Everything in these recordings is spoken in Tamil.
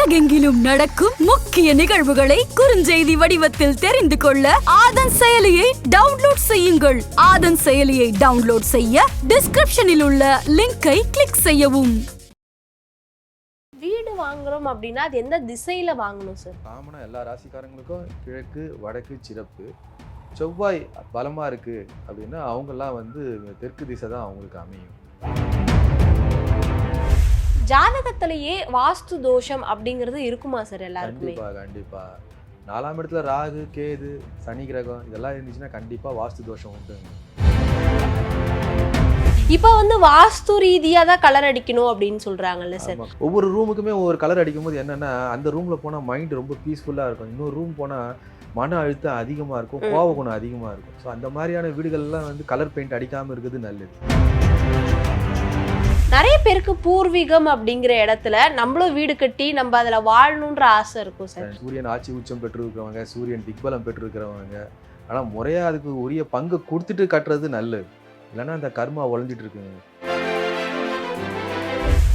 உலகெங்கிலும் நடக்கும் முக்கிய நிகழ்வுகளை குறுஞ்செய்தி வடிவத்தில் தெரிந்து கொள்ள ஆதன் செயலியை டவுன்லோட் செய்யுங்கள். ஆதன் செயலியை டவுன்லோட் செய்ய டிஸ்கிரிப்ஷனில் உள்ள லிங்கை கிளிக் செய்யவும். வீடு வாங்குறோம் அப்படின்னா அது எந்த திசையில வாங்கணும் சார் காமனாக எல்லா ராசிக்காரங்களுக்கும் கிழக்கு வடக்கு சிறப்பு. செவ்வாய் பலமாக இருக்குது அப்படின்னா அவங்கெல்லாம் வந்து தெற்கு திசை தான் அவங்களுக்கு அமையும். ஜாதகத்திலேயே வாஸ்து தோஷம் அப்படிங்கிறது இருக்குமா சார் எல்லாருக்குமே? கண்டிப்பாக நாலாம் இடத்துல ராகு கேது சனி கிரகம் இதெல்லாம் இருந்துச்சுன்னா கண்டிப்பாக வாஸ்து தோஷம் உண்டுங்க இப்போ வந்து வாஸ்து ரீதியா தான் கலர் அடிக்கணும் அப்படின்னு சொல்றாங்கல்ல சார். ஒவ்வொரு ரூமுக்குமே ஒவ்வொரு கலர் அடிக்கும்போது என்னன்னா அந்த ரூமில் போனால் மைண்ட் ரொம்ப பீஸ்ஃபுல்லாக இருக்கும். இன்னொரு ரூம் போனால் மன அழுத்தம் அதிகமாக இருக்கும். கோவ குணம் அதிகமாக இருக்கும். ஸோ அந்த மாதிரியான வீடுகள்லாம் வந்து கலர் பெயிண்ட் அடிக்காமல் இருக்கிறது நல்லது. நிறைய பேருக்கு பூர்வீகம் அப்படிங்கிற இடத்துல நம்மளும் வீடு கட்டி நம்ம அதுல வாழணுன்ற ஆசை இருக்கும் சார். சூரியன் ஆட்சி உச்சம் பெற்றிருக்கிறவங்க சூரியன் திக்பலம் பெற்றிருக்கிறவங்க. ஆனால் முறையாக அதுக்கு உரிய பங்கு கொடுத்துட்டு கட்டுறது நல்லது. இல்லைன்னா அந்த கர்மா உழைஞ்சிட்டு இருக்குங்க.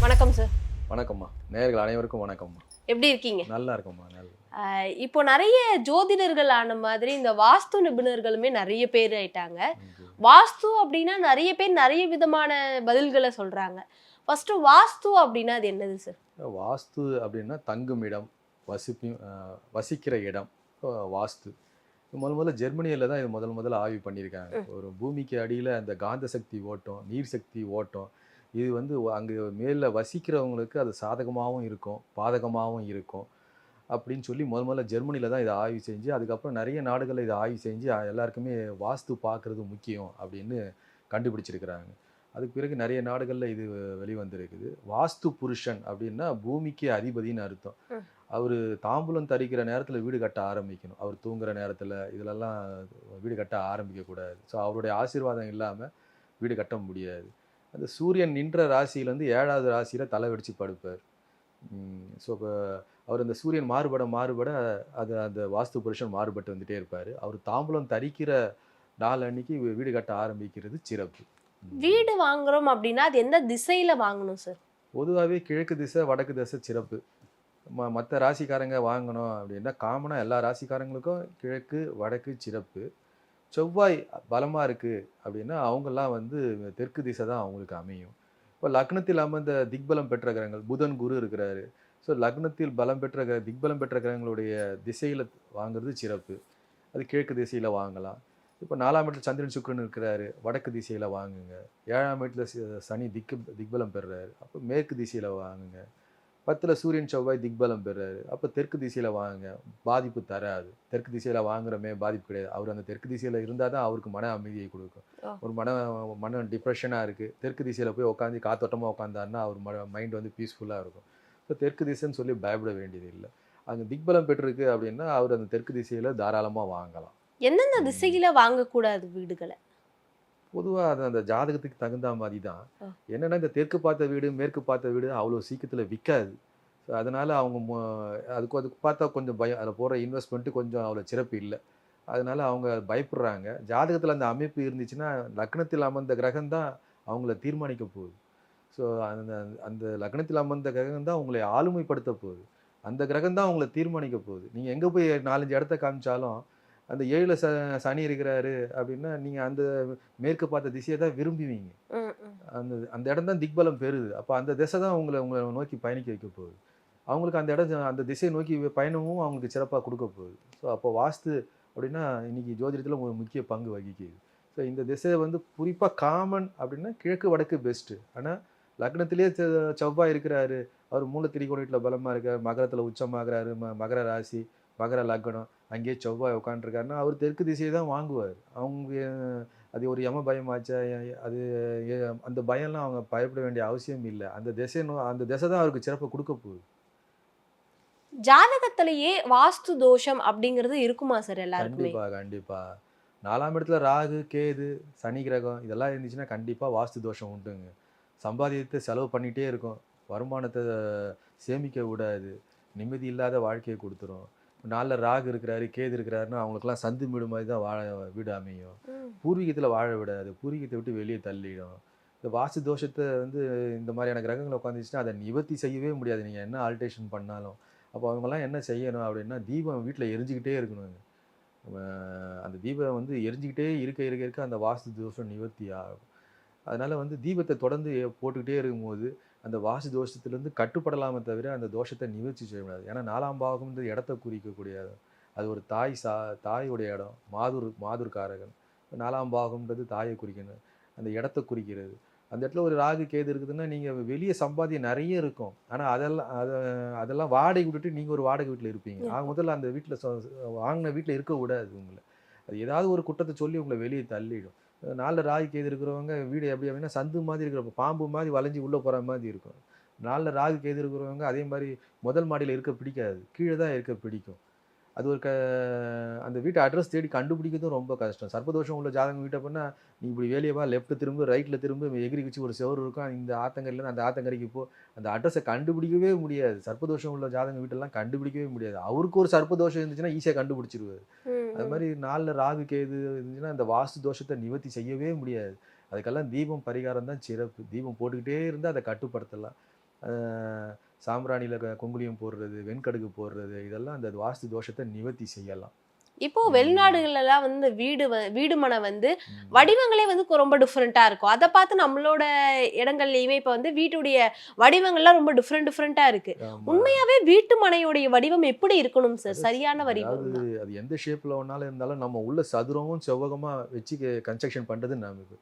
வணக்கம் சார். வணக்கம்மா. நேயர்கள் அனைவருக்கும் வணக்கம்மா. எப்படி இருக்கீங்க? நல்லா இருக்கம்மா நல்ல. இப்போ நிறைய ஜோதிடர்கள் ஆன மாதிரி இந்த வாஸ்து நிபுணர்களுமே நிறைய பேர் ஆயிட்டாங்க. வாஸ்து அப்படின்னா நிறைய பேர் நிறைய விதமான பதில்களை சொல்றாங்க. ஃபர்ஸ்ட் வாஸ்து அப்படின்னா அது என்னது சார் வாஸ்து அப்படின்னா தங்கும் இடம் வசிப்பி வசிக்கிற இடம் வாஸ்து. முதல் முதல்ல ஜெர்மனியில் தான் இது முதல் முதல்ல ஆய்வு பண்ணியிருக்காங்க. ஒரு பூமிக்கு அடியில் அந்த காந்த சக்தி ஓட்டம் நீர் சக்தி ஓட்டம் இது வந்து அங்கே மேலே வசிக்கிறவங்களுக்கு அது சாதகமாகவும் இருக்கும் பாதகமாகவும் இருக்கும். அப்படின்னு சொல்லி முதல் முதல்ல ஜெர்மனியில் தான் இதை ஆய்வு செஞ்சு அதுக்கப்புறம் நிறைய நாடுகளில் இதை ஆய்வு செஞ்சு எல்லாருக்குமே வாஸ்து பார்க்குறது முக்கியம் அப்படின்னு கண்டுபிடிச்சிருக்கிறாங்க. அதுக்கு பிறகு நிறைய நாடுகளில் இது வெளிவந்திருக்குது. வாஸ்து புருஷன் அப்படின்னா பூமிக்கு அதிபதின்னு அர்த்தம். அவர் தாம்பூலம் தரிக்கிற நேரத்தில் வீடு கட்ட ஆரம்பிக்கணும். அவர் தூங்குற நேரத்தில் இதிலெல்லாம் வீடு கட்ட ஆரம்பிக்கக்கூடாது. ஸோ அவருடைய ஆசீர்வாதம் இல்லாமல் வீடு கட்ட முடியாது. அந்த சூரியன் நின்ற ராசியிலேருந்து ஏழாவது ராசியில் தலை வெடிச்சு படுப்பார் ஸோ இப்போ அவர் அந்த சூரியன் மாறுபட மாறுபட அது அந்த வாஸ்து புருஷன் மாறுபட்டு வந்துட்டே இருப்பார். அவர் தாம்பூலம் தரிக்கிற நாள் அன்னைக்கு வீடு கட்ட ஆரம்பிக்கிறது சிறப்பு. வீடு வாங்குறோம் அப்படின்னா அது எந்த திசையில வாங்கணும் சார்? பொதுவாகவே கிழக்கு திசை வடக்கு திசை சிறப்பு. ம மற்ற ராசிக்காரங்க வாங்கணும் அப்படின்னா காமனாக எல்லா ராசிக்காரங்களுக்கும் கிழக்கு வடக்கு சிறப்பு. செவ்வாய் பலமாக இருக்குது அப்படின்னா அவங்கெல்லாம் வந்து தெற்கு திசை தான் அவங்களுக்கு அமையும். இப்போ லக்னத்தில் அமர்ந்த திக்பலம் பெற்ற கிரகங்கள் புதன் குரு இருக்கிறாரு. ஸோ லக்னத்தில் பலம் பெற்ற கிர- திக்பலம் பெற்ற கிரகங்களுடைய திசையில் வாங்குறது சிறப்பு. அது கிழக்கு திசையில் வாங்கலாம். இப்போ நாலாம் இடத்துல சந்திரன் சுக்கிரன் இருக்கிறாரு. வடக்கு திசையில் வாங்குங்க. ஏழாம் இடத்துல சனி திக்கு திக்பலம் பெறுறாரு. அப்போ மேற்கு திசையில் வாங்குங்க. பத்தில் சூரியன் செவ்வாய் திக்பலம் பெறுறாரு. அப்போ தெற்கு திசையில் வாங்குங்க பாதிப்பு தராது. தெற்கு திசையில் வாங்குறமே பாதிப்பு கிடையாது. அவர் அந்த தெற்கு திசையில் இருந்தால் தான் அவருக்கு மன அமைதியை கொடுக்கும். ஒரு மன மன டிப்ரெஷனாக இருக்குது தெற்கு திசையில் போய் உட்காந்து காத்தோட்டமாக உட்காந்தாருன்னா அவர் ம மைண்ட் வந்து பீஸ்ஃபுல்லாக இருக்கும். ஸோ தெற்கு திசைன்னு சொல்லி பயப்பட வேண்டியது இல்லை. அங்கே திக்பலம் பெற்றிருக்கு அப்படின்னா அவர் அந்த தெற்கு திசையில் தாராளமாக வாங்கலாம். எந்தெந்த திசையில வாங்கக்கூடாது வீடுகளை? பொதுவாக அது அந்த ஜாதகத்துக்கு தகுந்த மாதிரி தான். என்னன்னா இந்த தெற்கு பார்த்த வீடு மேற்கு பார்த்த வீடு அவ்வளோ சீக்கிரத்தில் விற்காது ஸோ அதனால அவங்க அதுக்கு அதுக்கு பார்த்தா கொஞ்சம் பயம். அதில் போகிற இன்வெஸ்ட்மெண்ட்டு கொஞ்சம் அவ்வளோ சிறப்பு இல்லை. அதனால அவங்க பயப்படுறாங்க. ஜாதகத்தில் அந்த அமைப்பு இருந்துச்சுன்னா லக்னத்தில் அமர்ந்த கிரகம் தான் அவங்கள தீர்மானிக்க போகுது. ஸோ அந்த அந்த லக்னத்தில் அமர்ந்த கிரகம் தான் உங்களை ஆளுமைப்படுத்த போகுது. அந்த கிரகம் தான் உங்களை தீர்மானிக்க போகுது. நீங்கள் எங்கே போய் நாலஞ்சு இடத்த காமிச்சாலும் அந்த ஏழில் ச சனி இருக்கிறாரு அப்படின்னா நீங்கள் அந்த மேற்கு பார்த்த திசையை தான் விரும்புவீங்க. அந்த அந்த இடம் தான் திக்பலம் பெறுது. அப்போ அந்த திசை தான் உங்களை உங்களை நோக்கி பயணிக்க வைக்க போகுது. அவங்களுக்கு அந்த இடம் அந்த திசையை நோக்கி பயணமும் அவங்களுக்கு சிறப்பாக கொடுக்க போகுது. ஸோ அப்போ வாஸ்து அப்படின்னா இன்னைக்கு ஜோதிடத்தில் ஒரு முக்கிய பங்கு வகிக்குது. ஸோ இந்த திசையை வந்து குறிப்பாக காமன் அப்படின்னா கிழக்கு வடக்கு பெஸ்ட்டு ஆனால் லக்னத்திலே செவ்வாய் இருக்கிறாரு. அவர் மூல திரிகோணத்தில் பலமாக இருக்கார். மகரத்தில் உச்சமாகிறாரு. ம மகர ராசி மகர லக்னம். அங்கேயே செவ்வாய் உட்காந்துருக்காருன்னா அவர் தெற்கு திசையை தான் வாங்குவார். அவங்க அது ஒரு யம பயமாச்சா அது அந்த பயம்லாம் அவங்க பயப்பட வேண்டிய அவசியம் இல்லை. அந்த திசை அந்த திசை தான் அவருக்கு சிறப்பு கொடுக்க போகுது. ஜாதகத்திலேயே வாஸ்து தோஷம் அப்படிங்கிறது இருக்குமா சார் எல்லாருக்குமே? கண்டிப்பா கண்டிப்பா. நாலாம் இடத்துல ராகு கேது சனி கிரகம் இதெல்லாம் இருந்துச்சுன்னா கண்டிப்பா வாஸ்து தோஷம் உண்டுங்க. சம்பாதியத்தை செலவு பண்ணிட்டே இருக்கும். வருமானத்தை சேமிக்க விடாது. நிம்மதி இல்லாத வாழ்க்கையை கொடுத்துரும். நாளில் ராகு இருக்கிறாரு கேது இருக்கிறாருன்னா அவங்களுக்குலாம் சந்து வீடு மாதிரி தான் வாழ வீடு அமையும். பூர்வீகத்தில் வாழ விடாது. பூர்வீகத்தை விட்டு வெளியே தள்ளிடும். இந்த வாஸ்து தோஷத்தை வந்து இந்த மாதிரியான கிரகங்கள் உட்காந்துச்சுன்னா அதை நிவர்த்தி செய்யவே முடியாது. நீங்கள் என்ன ஆல்டேஷன் பண்ணாலும். அப்போ அவங்கெல்லாம் என்ன செய்யணும் அப்படின்னா தீபம் வீட்டில் எரிஞ்சுக்கிட்டே இருக்கணுங்க. நம்ம அந்த தீபம் வந்து எரிஞ்சுக்கிட்டே இருக்க இருக்க இருக்க அந்த வாஸ்து தோஷம் நிவர்த்தி ஆகும். அதனால வந்து தீபத்தை தொடர்ந்து போட்டுக்கிட்டே இருக்கும்போது அந்த வாஸ்து தோஷத்துலேருந்து கட்டுப்படலாமே தவிர அந்த தோஷத்தை நிவர்த்தி செய்ய முடியாது. ஏன்னா நாலாம் பாகம்ன்றது இடத்த குறிக்கக்கூடிய அது ஒரு தாய் சா தாயுடைய இடம் மாதுர் மாதுர் காரகன் நாலாம் பாகம்ன்றது தாயை குறிக்கணும் அந்த இடத்த குறிக்கிறது. அந்த இடத்துல ஒரு ராகு கேது இருக்குதுன்னா நீங்கள் வெளியே சம்பாத்தியம் நிறைய இருக்கும். ஆனால் அதெல்லாம் அதை அதெல்லாம் வாடகை விட்டுட்டு நீங்கள் ஒரு வாடகை வீட்டில் இருப்பீங்க. ஆக முதல்ல அந்த வீட்டில் வாங்கின வீட்டில் இருக்கக்கூடாது உங்களை. அது ஏதாவது ஒரு குற்றத்தை சொல்லி உங்களை வெளியே தள்ளிடும். நாளில் ராகு கேது இருக்கிறவங்க வீடு எப்படி அப்படின்னா சந்து மாதிரி இருக்கிற பாம்பு மாதிரி வளைஞ்சி உள்ளே போகிற மாதிரி இருக்கும். நாளில் ராகு கேது இருக்கிறவங்க அதே மாதிரி முதல் மாடியில் இருக்க பிடிக்காது. கீழே தான் இருக்க பிடிக்கும். அது ஒரு க அந்த வீட்டை அட்ரஸ் தேடி கண்டுபிடிக்கிறதும் ரொம்ப கஷ்டம். சர்ப்பதோஷம் உள்ள ஜாதகம் வீட்டை பண்ணால் நீ இப்படி வெளியே வா லெஃப்ட் திரும்ப ரைட்டில் திரும்ப எகிரி வச்சு ஒரு செவர் இருக்கும் இந்த ஆத்தங்கரையிலேருந்து அந்த ஆத்தங்கரைக்கு போ. அந்த அட்ரஸை கண்டுபிடிக்கவே முடியாது. சர்ப்பதோஷம் உள்ள ஜாதகம் வீட்டெல்லாம் கண்டுபிடிக்கவே முடியாது. அவருக்கு ஒரு சர்ப்பதோஷம் இருந்துச்சுன்னா ஈஸியாக கண்டுபிடிச்சிருவாரு. அது. மாதிரி நாளில் ராகு கேது இருந்துச்சுன்னா அந்த வாஸ்து தோஷத்தை நிவர்த்தி செய்யவே முடியாது. அதுக்கெல்லாம் தீபம் பரிகாரம் தான் சிறப்பு. தீபம் போட்டுக்கிட்டே இருந்தால் அதை கட்டுப்படுத்தலாம். சாம்பிராணியில் க- குங்குலியம் போடுறது வெண்கடுகு போடுறது இதெல்லாம் அந்த வாஸ்து தோஷத்தை நிவர்த்தி செய்யலாம். இப்போ வெளிநாடுகள்ல எல்லாம் வந்து வீடு வீடு மனை வந்து வடிவங்களே வந்து ரொம்ப டிஃப்ரெண்டா இருக்கும். அதை பார்த்து நம்மளோட இடங்கள்லயுமே இப்ப வந்து வீட்டுடைய வடிவங்கள்லாம் ரொம்ப டிஃப்ரெண்ட் டிஃப்ரெண்டா இருக்கு. ஆமா. உண்மையாவே வீட்டு மனையுடைய வடிவம் எப்படி இருக்கணும் சார்? சரியான வடிவம் அதாவது அது எந்த ஷேப்பில் வேணாலும் இருந்தாலும் நம்ம உள்ள சதுரமும் செவ்வகமாக வச்சு கன்ஸ்ட்ரக்ஷன் பண்ணுறது நமக்கு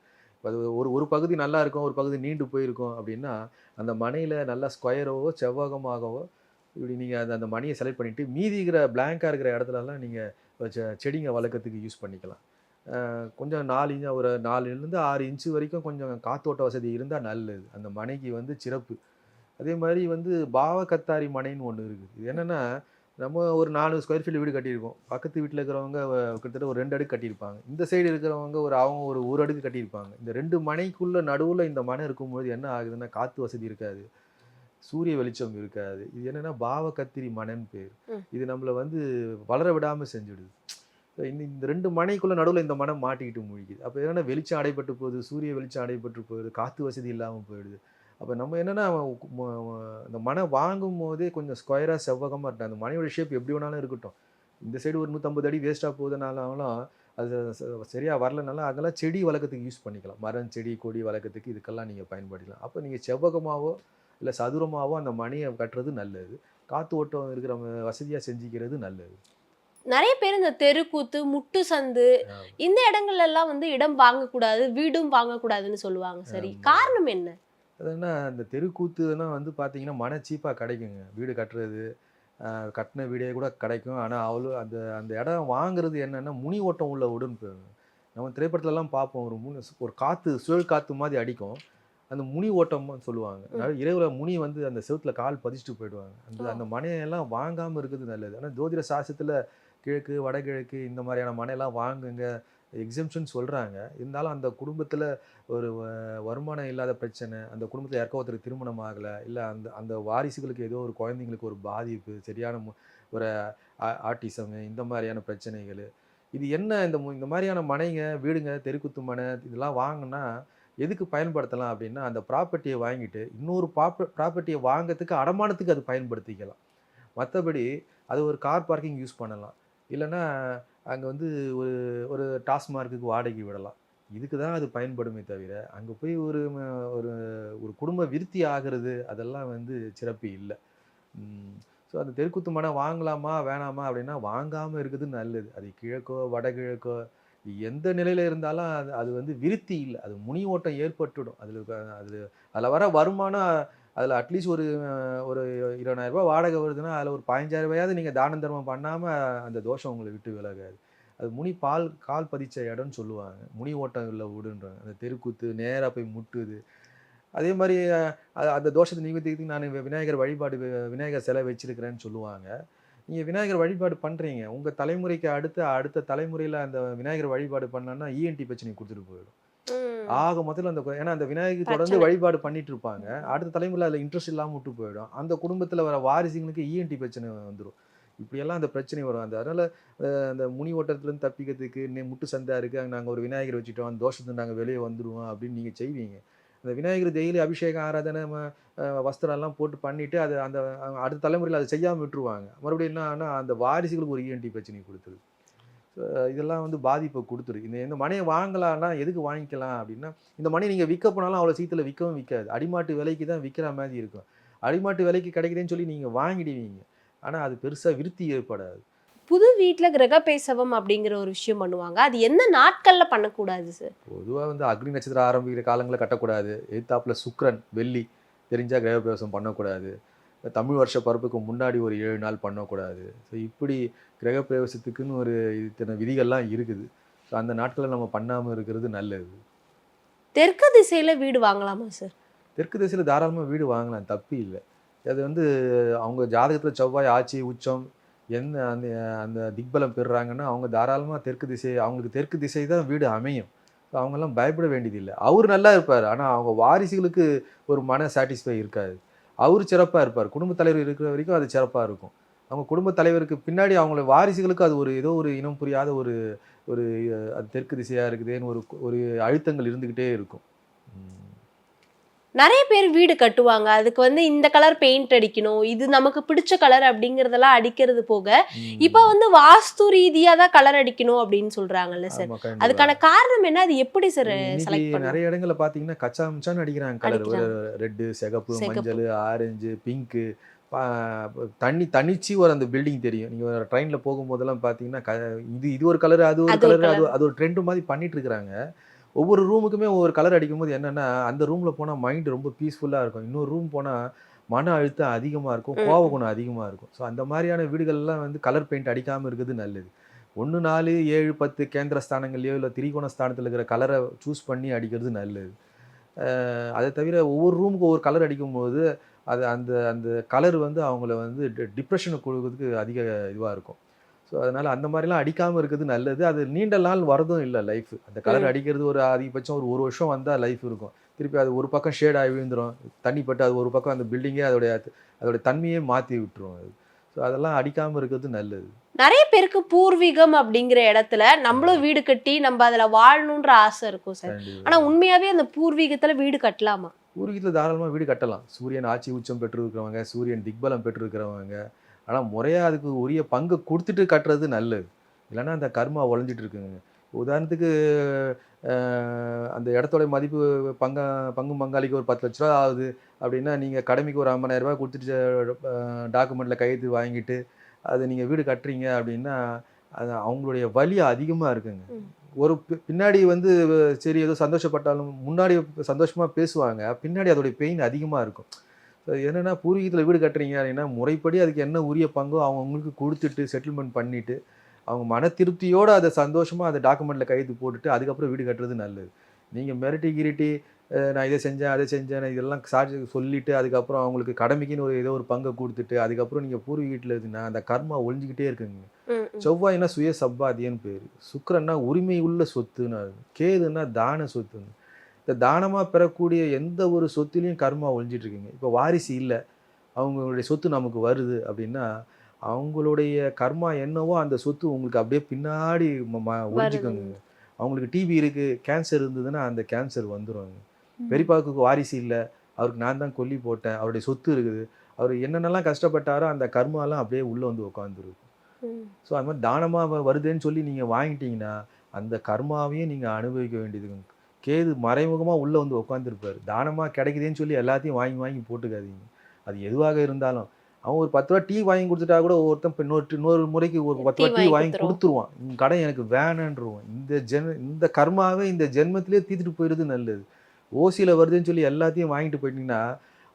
அது ஒரு ஒரு பகுதி நல்லா இருக்கும் ஒரு பகுதி நீண்டு போயிருக்கும் அப்படின்னா அந்த மனையில் நல்லா ஸ்கொயரோவோ செவ்வகமாகவோ இப்படி நீங்கள் அந்த அந்த மணியை செலக்ட் பண்ணிவிட்டு மீதி இருக்கிற பிளாங்காக இருக்கிற இடத்துலலாம் நீங்கள் செடிங்க வளர்க்கறதுக்கு யூஸ் பண்ணிக்கலாம். கொஞ்சம் நாலு இன்ச் ஒரு நாலுலேருந்து ஆறு இன்ச்சு வரைக்கும் கொஞ்சம் காத்தோட்ட வசதி இருந்தால் நல்லது. அந்த மனைக்கு வந்து சிறப்பு. அதே மாதிரி வந்து பாவ கத்தாரி மனைன்னு ஒன்று இருக்குது. இது என்னென்னா நம்ம ஒரு நாலு ஸ்கொயர் ஃபீட் வீடு கட்டியிருக்கோம். பக்கத்து வீட்டில் இருக்கிறவங்க கிட்டத்தட்ட ஒரு ரெண்டு அடுக்கு கட்டியிருப்பாங்க. இந்த சைடு இருக்கிறவங்க ஒரு அவங்க ஒரு ஒரு அடுக்கு கட்டியிருப்பாங்க. இந்த ரெண்டு மனைக்குள்ள நடுவில் இந்த மனை இருக்கும்போது என்ன ஆகுதுன்னா காற்று வசதி இருக்காது. சூரிய வெளிச்சம் இருக்காது. இது என்னன்னா பாவ கத்திரி மனைன்னு பேர். இது நம்மளை வந்து வளர விடாமல் செஞ்சுடுது. இந்த இந்த ரெண்டு மனைக்குள்ள நடுவில் இந்த மனம் மாட்டிக்கிட்டு முழிக்குது அப்போ என்னன்னா வெளிச்சம் அடைபட்டு போகுது சூரிய வெளிச்சம் அடைபட்டு போகுது காற்று வசதி இல்லாமல் போயிடுது. அப்போ நம்ம என்னன்னா அந்த மனை வாங்கும் போதே கொஞ்சம் ஸ்கொயராக செவ்வகமாக இருக்கட்டும் அந்த மனையோட ஷேப் எப்படி வேணாலும் இருக்கட்டும். இந்த சைடு ஒரு நூற்றம்பது அடி வேஸ்ட்டாக போகுதுனாலும் அது ச- சரியா வரலனால அதெல்லாம் செடி வளர்க்கறதுக்கு யூஸ் பண்ணிக்கலாம். மரம் செடி கொடி வளர்க்கறதுக்கு இதுக்கெல்லாம் நீங்கள் பயன்படுத்தலாம் அப்போ நீங்கள் செவ்வகமாவோ இல்லை சதுரமாவோ அந்த மணியை கட்டுறது நல்லது. காற்று ஓட்டம் இருக்கிற வசதியாக செஞ்சுக்கிறது நல்லது. நிறைய பேர் இந்த தெருக்கூத்து முட்டு சந்து இந்த இடங்கள்ல எல்லாம் வந்து இடம் வாங்கக்கூடாது வீடும் வாங்கக்கூடாதுன்னு சொல்லுவாங்க. சரி. காரணம் என்ன? அதுனா இந்த தெருக்கூத்துனா வந்து பார்த்தீங்கன்னா மன சீப்பாக கிடைக்குங்க. வீடு கட்டுறது கட்டின வீடே கூட கிடைக்கும். ஆனால் அவ்வளோ அந்த அந்த இடம் வாங்குறது என்னன்னா முனி ஓட்டம் உள்ள உடன் நம்ம திரைப்படத்துலலாம் பார்ப்போம் ஒரு முனி ஒரு காற்று சுழல் காற்று மாதிரி அடிக்கும். அந்த முனி ஓட்டம்னு சொல்லுவாங்க. அதாவது இரவுல முனி வந்து அந்த செவுத்துல கால் பதிச்சுட்டு போயிடுவாங்க. அந்த. அந்த மனையெல்லாம் வாங்காமல் இருக்கிறது நல்லது. ஆனால் ஜோதிட சாஸ்திரத்தில் கிழக்கு வடகிழக்கு இந்த மாதிரியான மனையெல்லாம் வாங்குங்க. எக்ஸம்ஷன் சொல்கிறாங்க இருந்தாலும் அந்த குடும்பத்தில் ஒரு வ- வருமானம் இல்லாத பிரச்சனை அந்த குடும்பத்தில் யாருக்கோ ஒருத்தருக்கு திருமணம் ஆகலை இல்லை அந்த அந்த வாரிசுகளுக்கு ஏதோ ஒரு குழந்தைங்களுக்கு ஒரு பாதிப்பு சரியான மு- ஒரு ஆட்டிசம் இந்த மாதிரியான பிரச்சனைகள். இது என்ன இந்த மு- இந்த மாதிரியான மனைங்க வீடுங்க தெருக்குத்து மனை இதெல்லாம் வாங்கினா எதுக்கு பயன்படுத்தலாம் அப்படின்னா அந்த ப்ராப்பர்ட்டியை வாங்கிட்டு இன்னொரு ப்ராப்ப ப்ராப்பர்ட்டியை வாங்கிறதுக்கு அடமானத்துக்கு அது பயன்படுத்திக்கலாம். மற்றபடி அது ஒரு கார் பார்க்கிங் யூஸ் பண்ணலாம். இல்லைன்னா அங்கே வந்து ஒரு ஒரு டாஸ்மார்க்குக்கு வாடகை விடலாம். இதுக்கு தான் அது பயன்படுமே தவிர அங்கே போய் ஒரு ஒரு ஒரு குடும்ப விருத்தி ஆகிறது அதெல்லாம் வந்து சிறப்பு இல்லை. ஸோ அந்த தெருக்குத்து மனை வாங்கலாமா வேணாமா அப்படின்னா வாங்காமல் இருக்கிறது நல்லது. அது கிழக்கோ வடகிழக்கோ எந்த நிலையில் இருந்தாலும் அது அது வந்து விருத்தி இல்லை. அது முனி ஓட்டம் ஏற்பட்டுடும். அதில் அதில் அதில் வர வருமானம் அதில் அட்லீஸ்ட் ஒரு ஒரு இருபதாயிரரூபா வாடகை வருதுன்னா அதில் ஒரு பதினஞ்சாயிரம் ரூபாயாவது நீங்கள் தான தர்மம் பண்ணாமல் அந்த தோஷம் உங்களை விட்டு விலகாது. அது முனி பால் கால் பதிச்ச இடம்னு சொல்லுவாங்க. முனி ஓட்டம் இல்லை விடுன்றாங்க அந்த தெருக்கூத்து நேராக போய் முட்டுது. அதே மாதிரி அந்த தோஷத்தை நிவர்த்திக்கு நான் விநாயகர் வழிபாடு விநாயகர் சிலை வச்சிருக்கிறேன்னு சொல்லுவாங்க. நீங்கள் விநாயகர் வழிபாடு பண்ணுறீங்க உங்கள் தலைமுறைக்கு அடுத்த அடுத்த தலைமுறையில் அந்த விநாயகர் வழிபாடு பண்ணோன்னா இஎன்டி பிரச்சனை கொடுத்துட்டு போயிடும். ஆக மொத்தத்தில் அந்த ஏன்னா அந்த விநாயகர் தொடர்ந்து பிரச்சனை. வழிபாடு பண்ணிட்டு இருப்பாங்க அடுத்த தலைமுறையில் அதில் இன்ட்ரெஸ்ட் இல்லாமல் விட்டு போயிடும். அந்த குடும்பத்தில் வர வாரிசுங்களுக்கு இஎன்டி பிரச்சனை வந்துடும் இப்படியெல்லாம் அந்த பிரச்சனை வரும். அந்த அதனால அந்த முனி ஓட்டத்துலேருந்து தப்பிக்கிறதுக்கு நெ- முட்டு சந்தா இருக்குது அங்கே நாங்கள் ஒரு விநாயகர் வச்சுட்டோம் அந்த தோஷத்தை நாங்கள் வெளியே வந்துடுவோம் அப்படின்னு நீங்கள் செய்வீங்க. இந்த விநாயகர் டெய்லி அபிஷேகம் ஆராதனை ம- அஹ் வஸ்திரம் எல்லாம் போட்டு பண்ணிட்டு அது அந்த அடுத்த தலைமுறையில் அதை செய்யாமல் விட்டுருவாங்க. மறுபடியும் என்ன ஆனா அந்த வாரிசுகளுக்கு ஒரு இஎன்டி பிரச்சனை கொடுத்துரு So, இதெல்லாம் வந்து பாதிப்பை கொடுத்துரு. இந்த இந்த மனையை வாங்கலாம்னா எதுக்கு வாங்கிக்கலாம் அப்படின்னா இந்த மணி நீங்கள் விற்க போனாலும் அவ்வளோ சீக்கிரம் விற்கவும் விற்காது. அடிமாட்டு விலைக்கு தான் விற்கிற மாதிரி இருக்கும். அடிமாட்டு விலைக்கு கிடைக்குதுன்னு சொல்லி நீங்கள் வாங்கிடுவீங்க. ஆனால் அது பெருசாக விருத்தி ஏற்படாது. புது வீட்ல கிரகபேசவம் அப்படிங்கிற ஒரு விஷயம் பண்ணுவாங்க. அது எந்த நாட்கள்ல பண்ணக்கூடாது சார் பொதுவாக வந்து அக்னி நட்சத்திரம் ஆரம்பிக்கிற காலங்களில் கட்டக்கூடாது. எதிர்த்தாப்புல சுக்கிரன் வெள்ளி தெரிஞ்சால் கிரகப்பிரவேசம் பண்ணக்கூடாது. தமிழ் வருஷ பரப்புக்கு முன்னாடி ஒரு ஏழு நாள் பண்ணக்கூடாது. ஸோ இப்படி கிரகப்பிரவேசத்துக்குன்னு ஒரு இத்தனை விதிகள்லாம் இருக்குது. ஸோ அந்த நாட்களில் நம்ம பண்ணாமல் இருக்கிறது நல்லது. தெற்கு திசையில வீடு வாங்கலாமா சார் தெற்கு திசையில் தாராளமாக வீடு வாங்கலாம். தப்பு இல்லை. அது வந்து அவங்க ஜாதகத்தில் செவ்வாய் ஆட்சி உச்சம் என்ன அந்த அந்த திக்பலம் பெறுறாங்கன்னா அவங்க தாராளமாக தெற்கு திசை அவங்களுக்கு தெற்கு திசை தான் வீடு அமையும். ஸோ அவங்கெல்லாம் பயப்பட வேண்டியதில்லை. அவர் நல்லா இருப்பார். ஆனால் அவங்க வாரிசுகளுக்கு ஒரு மன சாட்டிஸ்ஃபை இருக்காது. அவர் சிறப்பாக இருப்பார். குடும்பத் தலைவர் இருக்கிற வரைக்கும் அது சிறப்பாக இருக்கும். அவங்க குடும்பத் தலைவருக்கு பின்னாடி அவங்கள வாரிசுகளுக்கு அது ஒரு ஏதோ ஒரு இனம் புரியாத ஒரு ஒரு அது தெற்கு திசையாக இருக்குதுன்னு ஒரு ஒரு அழுத்தங்கள் இருந்துக்கிட்டே இருக்கும். நிறைய பேர் வீடு கட்டுவாங்க அதுக்கு வந்து இந்த கலர் பெயிண்ட் அடிக்கணும் இது நமக்கு பிடிச்ச கலர் அப்படிங்கறதெல்லாம் அடிக்கிறது போக இப்ப வந்து வாஸ்து ரீதியா தான் கலர் அடிக்கணும் அப்படின்னு சொல்றாங்கல்ல சார். அதுக்கான காரணம் என்ன அது எப்படி சார் செலக்ட் நிறைய இடங்கள்ல பாத்தீங்கன்னா கச்சா மிச்சான்னு அடிக்கிறாங்க கலர். ரெட்டு சிகப்பு. மஞ்சள் ஆரஞ்சு பிங்க்கு தண்ணி தனிச்சு ஒரு அந்த பில்டிங் தெரியும் நீங்க ட்ரெயின்ல போகும்போதெல்லாம் பாத்தீங்கன்னா க- இது இது ஒரு கலர் அது ஒரு கலர் அது. அது ஒரு ட்ரெண்ட் மாதிரி பண்ணிட்டு இருக்காங்க ஒவ்வொரு ரூமுக்குமே ஒவ்வொரு கலர் அடிக்கும்போது என்னன்னா அந்த ரூம்ல போனா மைண்ட் ரொம்ப பீஸ்ஃபுல்லா இருக்கும். இன்னொரு ரூம் போனா மன அழுத்தம் அதிகமா இருக்கும் ம், கோப ம். குணம் அதிகமா இருக்கும். ஸோ அந்த மாதிரியான வீடுகள்லாம் வந்து கலர் பெயிண்ட் அடிக்காம இருக்கிறது நல்லது. ஒன்று நாலு ஏழு பத்து கேந்திர ஸ்தானங்கள்லையோ இல்லை திரிகோண ஸ்தானத்தில் இருக்கிற கலரை சூஸ் பண்ணி அடிக்கிறது நல்லது. அதை தவிர ஒவ்வொரு ரூமுக்கு ஒவ்வொரு கலர் அடிக்கும்போது அது அந்த அந்த கலர் வந்து அவங்கள வந்து டிப்ரெஷனை கொடுக்கறதுக்கு அதிக இதுவாக இருக்கும். ஸோ அதனால் அந்த மாதிரிலாம் அடிக்காமல் இருக்கிறது நல்லது. அது நீண்ட நாள் வரதும் இல்லை லைஃப் அந்த கலர். அடிக்கிறது ஒரு அதிகபட்சம் ஒரு ஒரு வருஷம் வந்தால் லைஃப் இருக்கும். திருப்பி அது ஒரு பக்கம் ஷேட் ஆகி விழுந்துரும். தண்ணி பட்டு அது ஒரு பக்கம் அந்த பில்டிங்கே அதோடைய அதோடைய தன்மையே மாற்றி விட்டுரும் அது. ஸோ அதெல்லாம் அடிக்காமல் இருக்கிறது நல்லது. நிறைய பேருக்கு பூர்வீகம் அப்படிங்கிற இடத்துல நம்மளும் வீடு கட்டி நம்ம அதுல வாழணுன்ற ஆசை இருக்கும் சார். கண்டிப்பா. ஆனா உண்மையாவே அந்த பூர்வீகத்துல வீடு கட்டலாமா? பூர்வீகத்தில் தாராளமாக வீடு கட்டலாம். சூரியன் ஆட்சி உச்சம் பெற்றிருக்கிறவங்க சூரியன் திக்பலம் பெற்றிருக்கிறவங்க ஆனால் முறையாக அதுக்கு உரிய பங்கு கொடுத்துட்டு கட்டுறது நல்லது. இல்லைன்னா அந்த கர்மா உழைஞ்சிட்டு இருக்குங்க. உதாரணத்துக்கு அந்த இடத்தோட மதிப்பு பங்க பங்கு பங்காளிக்கு ஒரு பத்து லட்ச ரூபா ஆகுது அப்படின்னா நீங்கள் கடமைக்கு ஒரு ஐம்பதாயிரம் ரூபாய் கொடுத்துட்டு டாக்குமெண்ட்டில் கையெழுத்து வாங்கிட்டு அது நீங்கள் வீடு கட்டுறீங்க அப்படின்னா அது அவங்களுடைய வலி அதிகமாக இருக்குங்க. ஒரு பின்னாடி வந்து சரி ஏதோ சந்தோஷப்பட்டாலும் முன்னாடி சந்தோஷமா பேசுவாங்க பின்னாடி அதோடைய பெயின் அதிகமா இருக்கும். என்னன்னா பூர்வீகத்தில் வீடு கட்டுறீங்க அப்படின்னா முறைப்படி அதுக்கு என்ன உரிய பங்கோ அவங்களுக்கு கொடுத்துட்டு செட்டில்மெண்ட் பண்ணிட்டு அவங்க மன திருப்தியோட அதை சந்தோஷமா அதை டாக்குமெண்ட்ல கையெழுத்து போட்டுட்டு அதுக்கப்புறம் வீடு கட்டுறது நல்லது நீங்க மிரட்டி கிரிட்டி நான் இதை செஞ்சேன் அதை செஞ்சேன் இதெல்லாம் சாட்சி சொல்லிட்டு அதுக்கப்புறம் அவங்களுக்கு கடமைக்குன்னு ஒரு ஏதோ ஒரு பங்கை கொடுத்துட்டு அதுக்கப்புறம் நீங்க பூர்வீகத்தில் இருக்குன்னா அந்த கர்மா ஒழிஞ்சுக்கிட்டே இருக்குங்க. செவ்வாய்னா சுய சம்பாத்தியன்னு பேர் சுக்கிரன்னா உரிமை உள்ள சொத்துன்னு. கேதுன்னா தான சொத்துன்னு இந்த தானமாக பெறக்கூடிய எந்த ஒரு சொத்துலையும் கர்மா ஒழிஞ்சிட்டு இருக்குங்க இப்போ வாரிசு இல்லை. அவங்களுடைய சொத்து நமக்கு வருது அப்படின்னா அவங்களுடைய கர்மா என்னவோ அந்த சொத்து உங்களுக்கு அப்படியே பின்னாடி ஒழிஞ்சுக்கோங்க. அவங்களுக்கு டிபி இருக்கு கேன்சர் இருந்ததுன்னா அந்த கேன்சர் வந்துருவாங்க பெரியப்பாவுக்கு வாரிசு இல்லை. அவருக்கு நான் தான் கொல்லி போட்டேன். அவருடைய சொத்து இருக்குது. அவர் என்னென்னலாம் கஷ்டப்பட்டாரோ அந்த கர்மாலாம் அப்படியே உள்ளே வந்து உட்காந்துருக்கு ம். ஸோ அது மாதிரி தானமாக வருதுன்னு சொல்லி நீங்கள் வாங்கிட்டீங்கன்னா அந்த கர்மாவையும் நீங்கள் அனுபவிக்க வேண்டியது கேது மறைமுகமாக உள்ளே வந்து உட்காந்துருப்பார் தானமாக கிடைக்குதுன்னு சொல்லி எல்லாத்தையும் வாங்கி வாங்கி போட்டுக்காதீங்க. அது எதுவாக இருந்தாலும் அவன் ஒரு பத்து ரூபா டீ வாங்கி கொடுத்துட்டா கூட ஒருத்தன் இப்போ இன்னொரு இன்னொரு முறைக்கு ஒரு பத்து ரூபா டீ வாங்கி கொடுத்துருவான். உன் கடை எனக்கு வேணான்றுவான். இந்த ஜென் இந்த கர்மாவே இந்த ஜென்மத்திலே தீத்துட்டு போயிடுது நல்லது. ஓசியில் வருதுன்னு சொல்லி எல்லாத்தையும் வாங்கிட்டு போயிட்டீங்கன்னா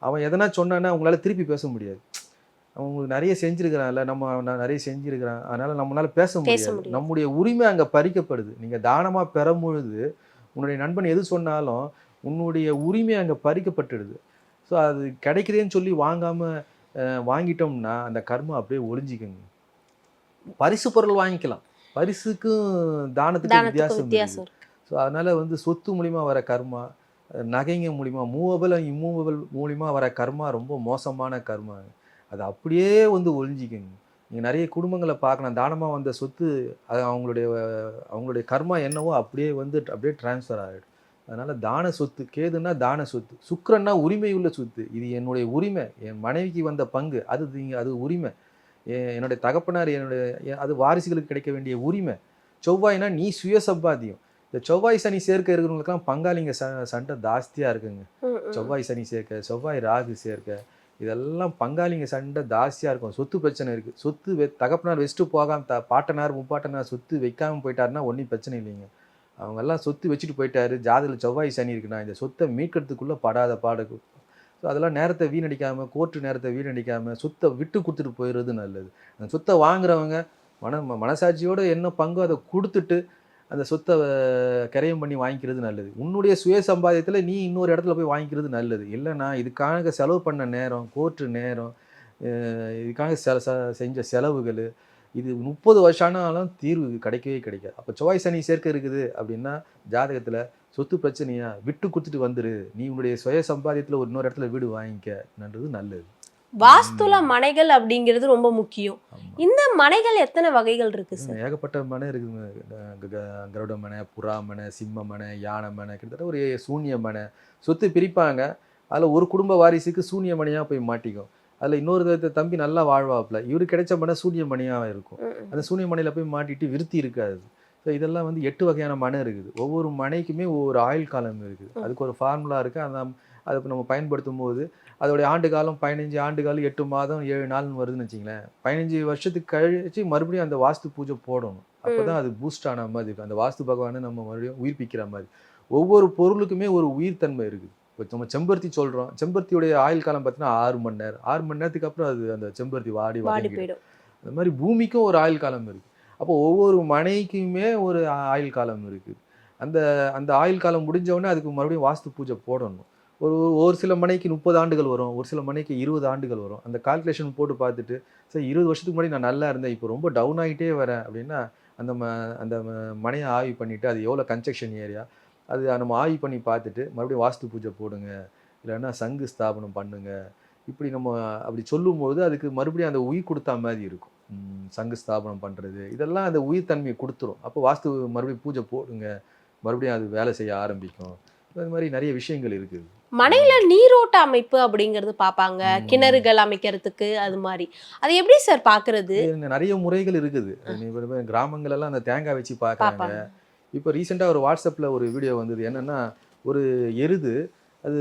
அவன் எதனா சொன்னான்னா உங்களால் திருப்பி பேச முடியாது. அவன் உங்களுக்கு நிறைய செஞ்சிருக்கிறான்ல நம்ம நான் நிறைய செஞ்சிருக்கிறான். அதனால நம்மளால பேச முடியாது. முடியாது. நம்முடைய உரிமை அங்கே பறிக்கப்படுது. நீங்கள் தானமாக பெறும் பொழுது உன்னுடைய நண்பன் எது சொன்னாலும் உன்னுடைய உரிமை அங்கே பறிக்கப்பட்டுடுது. ஸோ அது கிடைக்குதேன்னு சொல்லி வாங்காம அஹ், வாங்கிட்டோம்னா அந்த கர்மம் அப்படியே ஒளிஞ்சிக்குங்க. பரிசு பொருள் வாங்கிக்கலாம். பரிசுக்கும் தானத்துக்கும் வித்தியாசம் ஸோ அதனால வந்து சொத்து மூலிமா வர கர்மா நகைங்க மூலிமா மூவபிள் இம்மூவபிள் மூலிமா வர கர்மா ரொம்ப மோசமான கர்மா அது அப்படியே வந்து ஒழிஞ்சிக்குங்க நீங்கள் நிறைய குடும்பங்களை பார்க்கலாம் தானமாக வந்த சொத்து அது அவங்களுடைய அவங்களுடைய கர்மா என்னவோ அப்படியே வந்து அப்படியே ட்ரான்ஸ்ஃபர் ஆகிடும் அதனால தான சொத்து கேதுன்னா தான சொத்து சுக்கிரன்னா உரிமை உள்ள சொத்து. இது என்னுடைய உரிமை என் மனைவிக்கு வந்த பங்கு அது நீங்க அது உரிமை. என்னுடைய தகப்பனார் என்னுடைய அது வாரிசுகளுக்கு கிடைக்க வேண்டிய உரிமை. செவ்வாய்னா நீ சுய சம்பாத்தியம் இந்த செவ்வாய் சனி சேர்க்க இருக்கிறவங்களுக்குலாம் பங்காளிங்க ச சண்டை ஜாஸ்தியாக இருக்குங்க. செவ்வாய் சனி சேர்க்க செவ்வாய் ராகு சேர்க்க. இதெல்லாம் பங்காளிங்க சண்டை ஜாஸ்தியாக இருக்கும். சொத்து பிரச்சனை இருக்குது சொத்து வெ தகப்பனார் வச்சுட்டு போகாமல் த பாட்டனார் முப்பாட்டனார் சொத்து வைக்காமல் போயிட்டாருன்னா ஒன்றும் பிரச்சனை இல்லைங்க. அவங்கெல்லாம் சொத்து வச்சுட்டு போயிட்டாரு. ஜாதியில் செவ்வாய் சனி இருக்குண்ணா இந்த சொத்தை மீட்கிறதுக்குள்ளே படாத பாடு. ஸோ அதெல்லாம் நேரத்தை வீணடிக்காமல் கோர்ட்டு நேரத்தை வீணடிக்காமல் சொத்தை விட்டு கொடுத்துட்டு போயிடுறது நல்லது. அந்த சொத்தை வாங்குறவங்க மன மனசாட்சியோட என்ன பங்கோ அதை கொடுத்துட்டு அந்த சொத்தை கரையம் பண்ணி வாங்கிக்கிறது நல்லது. உன்னுடைய சுய சம்பாதியத்தில் நீ இன்னொரு இடத்துல போய் வாங்கிக்கிறது நல்லது. இல்லைன்னா இதுக்காக செலவு பண்ண நேரம் கோர்ட்டு நேரம் இதுக்காக செ செஞ்ச செலவுகள் இது முப்பது வருஷம் ஆனாலும் தீர்வு கிடைக்கவே கிடைக்காது. அப்போ செவ்வாய் சனி சேர்க்க இருக்குது அப்படின்னா ஜாதகத்தில் சொத்து பிரச்சனையா விட்டு கொடுத்துட்டு வந்துரு. நீ உன்னுடைய சுய சம்பாதியத்தில் ஒரு இன்னொரு இடத்துல வீடு வாங்கிக்கன்றது நல்லது. வாஸ்துல மனைகள் அப்படிங்கிறது ரொம்ப முக்கியம். இந்த மனைகள் எத்தனை வகைகள் இருக்கு சார் ஏகப்பட்ட மனை க- கருட மனை புறா மனை சிம்ம மனை யானை மனை கிட்டத்தட்ட ஒரு சூன்ய மனை. சொத்து பிரிப்பாங்க. அதில் ஒரு குடும்ப வாரிசுக்கு சூன்ய மனையாக போய் மாட்டிக்கும். அதில் இன்னொரு தம்பி நல்லா வாழ்வாப்புல. இவருக்கு கிடைச்ச மனை சூன்ய மனையாக இருக்கும். அந்த சூன்ய மனையில் போய் மாட்டிட்டு விருத்தி இருக்காது. ஸோ இதெல்லாம் வந்து எட்டு வகையான மனை இருக்குது. ஒவ்வொரு மனைக்குமே ஒவ்வொரு ஆயுள் காலம் இருக்குது. அதுக்கு ஒரு ஃபார்முலா இருக்குது அந்த அதை இப்போ நம்ம பயன்படுத்தும் போது அதோடைய ஆண்டு காலம் பதினஞ்சு ஆண்டு காலம் எட்டு மாதம் ஏழு நாள்னு வருதுன்னு வச்சிங்களேன் பதினஞ்சு வருஷத்துக்கு கழிச்சு மறுபடியும் அந்த வாஸ்து பூஜை போடணும். அப்போ தான் அது பூஸ்ட் ஆன மாதிரி இருக்கும். அந்த வாஸ்து பகவானை நம்ம மறுபடியும் உயிர்ப்பிக்கிற மாதிரி. ஒவ்வொரு பொருளுக்குமே ஒரு உயிர்த்தன்மை இருக்குது. இப்போ நம்ம செம்பருத்தி சொல்கிறோம் செம்பருத்தியுடைய ஆயுள் காலம் பார்த்தீங்கன்னா ஆறு மணி நேரம். ஆறு மணி நேரத்துக்கு அப்புறம் அது அந்த செம்பருத்தி வாடி வாடி போயிடும். அந்த மாதிரி பூமிக்கும் ஒரு ஆயுள் காலம் இருக்குது அப்போ ஒவ்வொரு மனைக்குமே ஒரு ஆயுள் காலம் இருக்குது அந்த அந்த ஆயுள் காலம் முடிஞ்ச உடனே அதுக்கு மறுபடியும் வாஸ்து பூஜை போடணும். ஒரு ஒரு சில மனைக்கு முப்பது ஆண்டுகள் வரும் ஒரு சில மனைக்கு இருபது ஆண்டுகள் வரும். அந்த கால்குலேஷன் போட்டு பார்த்துட்டு சரி இருபது வருஷத்துக்கு முன்னாடி நான் நல்லா இருந்தேன் இப்போ ரொம்ப டவுன் ஆகிட்டே வரேன். அப்படின்னா அந்த ம அந்த ம- மனையை ஆய்வு பண்ணிவிட்டு அது எவ்வளோ கன்ஸ்ட்ரக்ஷன் ஏரியா அது நம்ம ஆய்வு பண்ணி பார்த்துட்டு மறுபடியும் வாஸ்து பூஜை போடுங்க. இல்லைன்னா சங்கு ஸ்தாபனம் பண்ணுங்க. இப்படி நம்ம அப்படி சொல்லும்போது அதுக்கு மறுபடியும் அந்த உயிர் கொடுத்தா மாதிரி இருக்கும். சங்கு ஸ்தாபனம் பண்ணுறது இதெல்லாம் அந்த உயிர் தன்மையை கொடுத்துரும். அப்போ வாஸ்து மறுபடியும் பூஜை போடுங்க. மறுபடியும் அது வேலை செய்ய ஆரம்பிக்கும். அது மாதிரி நிறைய விஷயங்கள் இருக்குது. மனையில நீரோட்ட அமைப்பு அப்படிங்கிறது பாப்பாங்க ம். கிணறுகள் அமைக்கிறதுக்கு அது மாதிரி. அது எப்படி சார் பாக்குறது நிறைய முறைகள் இருக்குது. கிராமங்கள் எல்லாம் அந்த தேங்காய் வச்சு பார்க்குறாங்க. இப்போ ரீசெண்டாக ஒரு வாட்ஸ்அப்பில் ஒரு வீடியோ வந்தது. என்னன்னா ஒரு எருது அது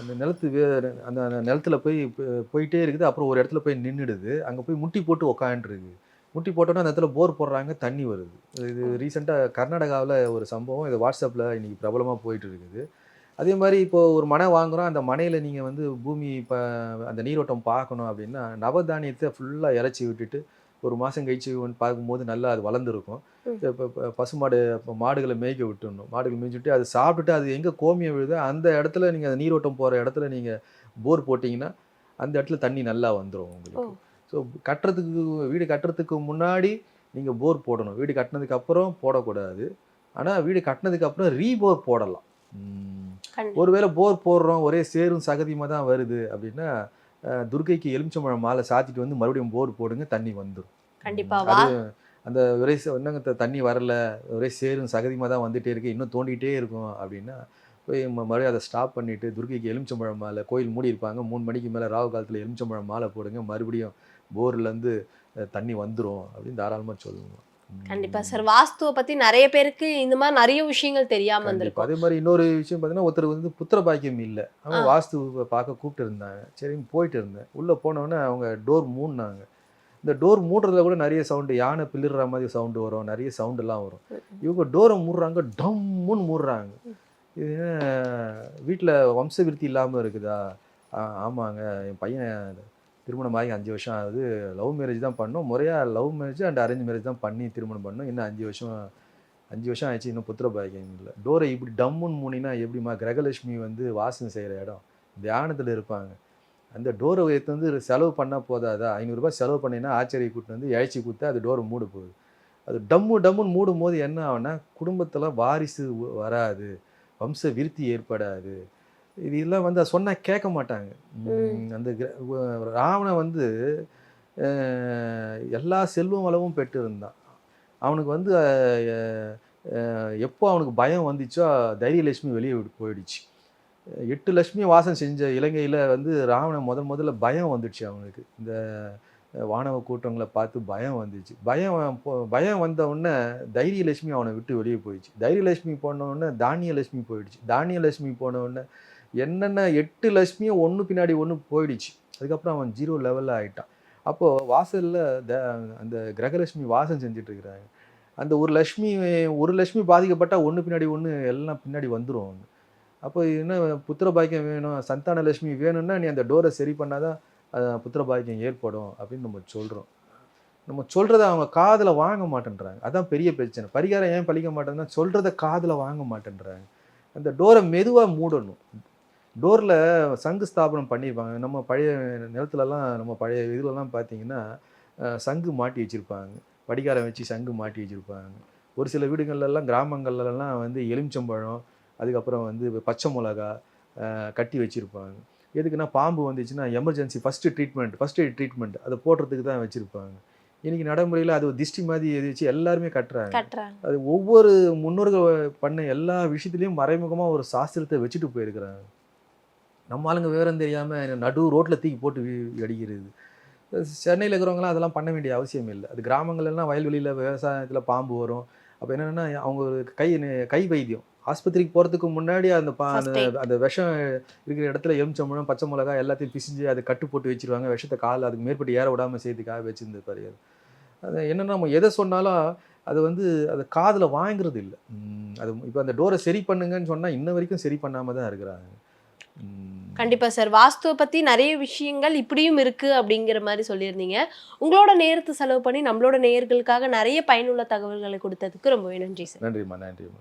அந்த நிலத்து வே- அந்த நிலத்துல போய் போயிட்டே இருக்குது. அப்புறம் ஒரு இடத்துல போய் நின்றுடுது அங்கே போய் முட்டி போட்டு உக்காந்துருக்கு முட்டி போட்டோன்னா அந்த இடத்துல போர் போடுறாங்க தண்ணி வருது. இது ரீசெண்டாக கர்நாடகாவில் ஒரு சம்பவம். இது வாட்ஸ்அப்பில் இன்னைக்கு பிரபலமாக போயிட்டு இருக்குது அதே மாதிரி இப்போ ஒரு மனை வாங்குறோம் அந்த மனையில் நீங்கள் வந்து பூமி இப்போ அந்த நீரோட்டம் பார்க்கணும் அப்படின்னா நவதானியத்தை ஃபுல்லாக இறச்சி விட்டுட்டு ஒரு மாதம் கழிச்சு வந்து பார்க்கும்போது நல்லா அது வளர்ந்துருக்கும். இப்போ இப்போ பசுமாடு இப்போ மாடுகளை மேய்க்க விட்டுடணும் மாடுகள் மேய்ச்சிட்டு அது சாப்பிட்டுட்டு அது எங்கே கோமியம் விழுதோ அந்த இடத்துல நீங்கள் அந்த நீரோட்டம் போகிற இடத்துல நீங்கள் போர் போட்டிங்கன்னா அந்த இடத்துல தண்ணி நல்லா வந்துடும் உங்களுக்கு. ஸோ கட்டுறதுக்கு வீடு கட்டுறதுக்கு முன்னாடி நீங்கள் போர் போடணும் வீடு கட்டினதுக்கு அப்புறம் போடக்கூடாது ஆனால் வீடு கட்டினதுக்கு அப்புறம் ரீபோர் போடலாம். ஒருவேளை போர் போடுறோம் ஒரே சேரும் சகதியுமாக தான் வருது அப்படின்னா அஹ், துர்க்கைக்கு எலுமிச்சம்பழம் மாலை சாத்திட்டு வந்து மறுபடியும் போர் போடுங்க தண்ணி வந்துடும் கண்டிப்பா அது அந்த ஒரே த- தண்ணி வரல ஒரே சேரும் சகதியமாக தான் வந்துட்டே இருக்கு இன்னும் தோண்டிகிட்டே இருக்கும் அப்படின்னா போய் மறுபடியும் அதை ஸ்டாப் பண்ணிட்டு துர்க்கைக்கு எலுமிச்சம்பழம் மாலை கோயில் மூடி இருப்பாங்க மூணு மணிக்கு மேலே ராகு காலத்தில் எலுமிச்சம்பழம் மாலை போடுங்க மறுபடியும் போர்லேருந்து தண்ணி வந்துடும் அப்படின்னு தாராளமாக சொல்லுவோம். கண்டிப்பா. சார் வாஸ்துவை பத்தி நிறைய பேருக்கு இந்த மாதிரி நிறைய விஷயங்கள் தெரியாம. இருந்திருக்கும் அதே மாதிரி இன்னொரு விஷயம் பார்த்தீங்கன்னா ஒருத்தர் வந்து புத்திர பாக்கியம் இல்லை. அவங்க ஆ. வாஸ்து பார்க்க கூப்பிட்டு இருந்தாங்க. சரின்னு போயிட்டு இருந்தேன். உள்ளே போனோடனே அவங்க டோர் மூடினாங்க. இந்த டோர் மூடுறதுல கூட நிறைய சவுண்டு யானை பிளிடுற மாதிரி சவுண்டு வரும். நிறைய சவுண்டெல்லாம் வரும். இவங்க டோரை மூடுறாங்க டம்முன்னு மூடுறாங்க. இது வீட்டில் வம்ச விருத்தி இல்லாமல் இருக்குதா? ஆ, ஆமாங்க. என் பையன் திருமணம் ஆகி அஞ்சு வருஷம் ஆகுது. லவ் மேரேஜ் தான் பண்ணோம். முறையாக love marriage and arrange marriage தான் பண்ணி திருமணம் பண்ணோம். இன்னும் அஞ்சு வருஷம் அஞ்சு வருஷம் ஆயிடுச்சு. இன்னும் புத்திர பாக்கியம் இல்லை. டோரை இப்படி டம்முன்னு மூணினா எப்படிம்மா? கிரகலட்சுமி வந்து வாசனை செய்கிற இடம். தியானத்தில் இருப்பாங்க. அந்த டோரை எடுத்து வந்து செலவு பண்ணால் போதாதா? ஐநூறுரூபா செலவு பண்ணினா ஆச்சரிய கூட்டு வந்து இழைச்சி கொடுத்தா அது டோரை மூட போகுது. அது டம்மு டம்முன்னு மூடும் போது என்ன ஆகுனா குடும்பத்தில் வாரிசு வராது. வம்ச விருத்தி ஏற்படாது. இது எல்லாம் வந்து சொன்னால் கேட்க மாட்டாங்க. அந்த ராவணன் வந்து எல்லா செல்வம் வளமும் பெற்று இருந்தான் அவனுக்கு வந்து எப்போ அவனுக்கு பயம் வந்துச்சோ தைரியலட்சுமி வெளியே போயிடுச்சு. எட்டு லட்சுமி வாசம் செஞ்ச இலங்கையில் வந்து ராவணன் முதல் முதல்ல பயம் வந்துடுச்சு அவனுக்கு. இந்த வானவ கூட்டங்களை பார்த்து பயம் வந்துச்சு. பயம் பயம் வந்த உடனே தைரியலட்சுமி அவனை விட்டு வெளியே போயிடுச்சு. தைரியலட்சுமி போன உடனே தானியலட்சுமி போயிடுச்சு. தானியலட்சுமி போன உடனே என்னென்ன எட்டு லட்சுமியும் ஒன்று பின்னாடி ஒன்று போயிடுச்சு. அதுக்கப்புறம் அவன் ஜீரோ லெவலில் ஆயிட்டான். அப்போது வாசலில் த அந்த கிரகலட்சுமி வாசம் செஞ்சிட்ருக்கிறாங்க அந்த ஒரு லட்சுமி ஒரு லட்சுமி பாதிக்கப்பட்டால் ஒன்று பின்னாடி ஒன்று எல்லாம் பின்னாடி வந்துடும் அப்போ என்ன புத்திர பாக்கியம் வேணும் சந்தான லட்சுமி வேணும்னா நீ அந்த டோரை சரி பண்ணாதான் அது புத்திர பாக்கியம் ஏற்படும் அப்படின்னு நம்ம சொல்கிறோம் நம்ம சொல்கிறத அவங்க காதில் வாங்க மாட்டேன்றாங்க. அதான் பெரிய பிரச்சனை. பரிகாரம் ஏன் பழிக்க மாட்டேன்னா சொல்கிறத காதில் வாங்க மாட்டேன்றாங்க. அந்த டோரை மெதுவாக மூடணும். டோரில் சங்கு ஸ்தாபனம் பண்ணியிருப்பாங்க நம்ம பழைய நிலத்துலலாம் நம்ம பழைய இதுலலாம் பார்த்தீங்கன்னா சங்கு மாட்டி வச்சுருப்பாங்க. வடிகாரம் வச்சு சங்கு மாட்டி வச்சுருப்பாங்க. ஒரு சில வீடுகள்லாம் கிராமங்கள்லலாம் வந்து எலுமிச்சம்பழம் அதுக்கப்புறம் வந்து பச்சை மிளகா கட்டி வச்சுருப்பாங்க. எதுக்குன்னா பாம்பு வந்துச்சுன்னா emergency first treatment first aid treatment அதை போடுறதுக்கு தான் வச்சுருப்பாங்க. இன்றைக்கி நடைமுறையில் அது ஒரு திஷ்டி மாதிரி எது வச்சு எல்லாருமே கட்டுறாங்க. அது ஒவ்வொரு முன்னோர்கள் பண்ண எல்லா விஷயத்துலையும் மறைமுகமாக ஒரு சாஸ்திரத்தை வச்சுட்டு போயிருக்கிறாங்க. நம்ம ஆளுங்க விவரம் தெரியாமல் நடு ரோட்டில் தூக்கி போட்டு அடிக்கிறது சென்னையில் இருக்கிறவங்களாம் அதெல்லாம் பண்ண வேண்டிய அவசியம் இல்லை. அது கிராமங்கள்லாம் வயல்வெளியில் விவசாயத்தில் பாம்பு வரும். அப்போ என்னென்னா அவங்க கை கை வைத்தியம். ஆஸ்பத்திரிக்கு போகிறதுக்கு முன்னாடி அந்த பா அந்த. அந்த விஷம் இருக்கிற இடத்துல எலுமிச்சம்பழம் பச்சை மிளகா எல்லாத்தையும் பிசிஞ்சு அதை கட்டு போட்டு வச்சிருவாங்க. விஷத்தை கால் அதுக்கு மேற்பட்டு ஏற விடாமல் சேர்த்துக்காக வச்சிருந்து பாரு அது என்னன்னா நம்ம எதை சொன்னாலும் அது வந்து அது காதில் வாங்குறது இல்லை. அது இப்போ அந்த டோரை சரி பண்ணுங்கன்னு சொன்னால் இன்ன வரைக்கும் சரி பண்ணாம தான் இருக்கிறாங்க. கண்டிப்பாக கண்டிப்பா சார். வாஸ்துவை பத்தி நிறைய விஷயங்கள் இப்படியும் இருக்கு அப்படிங்கிற மாதிரி சொல்லியிருந்தீங்க. உங்களோட நேரத்தை செலவு பண்ணி நம்மளோட நேயர்களுக்காக நிறைய பயனுள்ள தகவல்களை கொடுத்ததுக்கு ரொம்பவே நன்றி சார். நன்றிம்மா நன்றிம்மா.